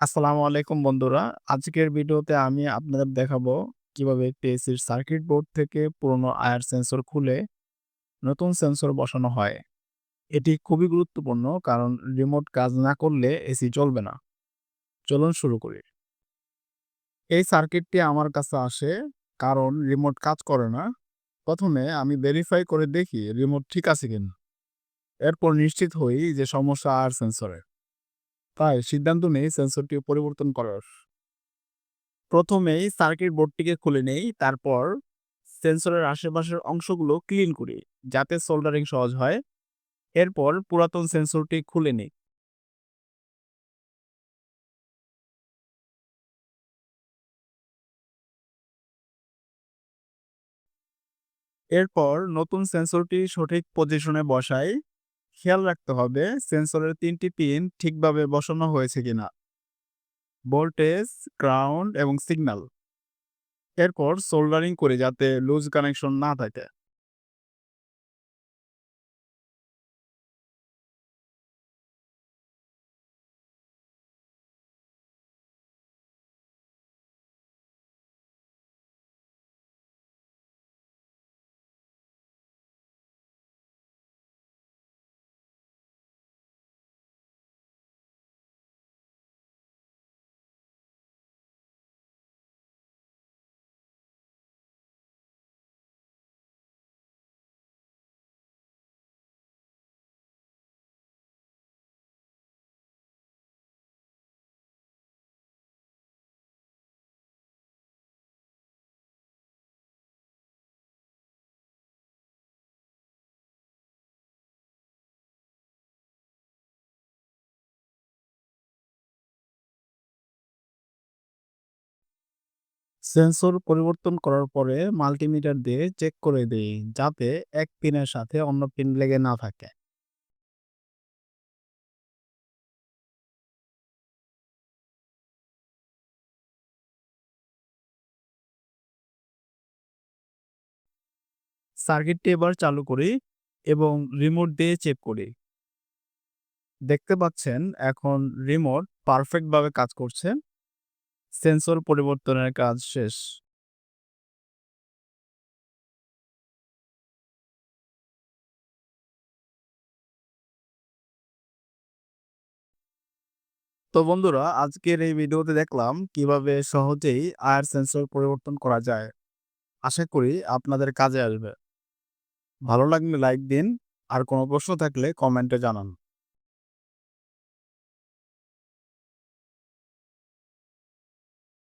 আসসালামু আলাইকুম বন্ধুরা। আজকের ভিডিওতে আমি আপনাদের দেখাবো কীভাবে পিএসসির সার্কিট বোর্ড থেকে পুরনো আয়ার সেন্সর খুলে নতুন সেন্সর বসানো হয়। এটি খুবই গুরুত্বপূর্ণ কারণ রিমোট কাজ না করলে এসি চলবে না। চলুন শুরু করি। এই সার্কিটটি আমার কাছে আসে কারণ রিমোট কাজ করে না। প্রথমে আমি ভেরিফাই করে দেখি রিমোট ঠিক আছে কিনা। এরপর নিশ্চিত হই যে সমস্যা আয়ার সেন্সরে। তাই সিদ্ধান্ত নেই সেন্সরটি পরিবর্তন করার। প্রথমেই সার্কিট বোর্ডটিকে খুলে নেই, তারপর সেন্সরের আশেপাশের অংশগুলো ক্লিন করি, যাতে সোল্ডারিং সহজ হয়। এরপর পুরাতন সেন্সরটি খুলে নিই। এরপর নতুন সেন্সরটি সঠিক পজিশনে বসাই। খেয়াল রাখতে হবে সেন্সরের তিনটি পিন ঠিকভাবে বসানো হয়েছে কিনা। ভোল্টেজ, গ্রাউন্ড এবং সিগন্যাল। এরপর সোল্ডারিং করে যাতে লুজ কানেকশন না থাকে। সেন্সর পরিবর্তন করার পরে মাল্টিমিটার দিয়ে চেক করে দিই, যাতে এক পিনের সাথে অন্য পিন লেগে না থাকে। সার্কিটটি এবার চালু করি এবং রিমোট দিয়ে চেক করি। দেখতে পাচ্ছেন, এখন রিমোট পারফেক্টভাবে কাজ করছে। সেন্সর পরিবর্তনের কাজ শেষ। তো বন্ধুরা, আজকের এই ভিডিওতে দেখলাম কীভাবে সহজেই আয়ার সেন্সর পরিবর্তন করা যায়। আশা করি আপনাদের কাজে আসবে। ভালো লাগলে লাইক দিন, আর কোনো প্রশ্ন থাকলে কমেন্টে জানান।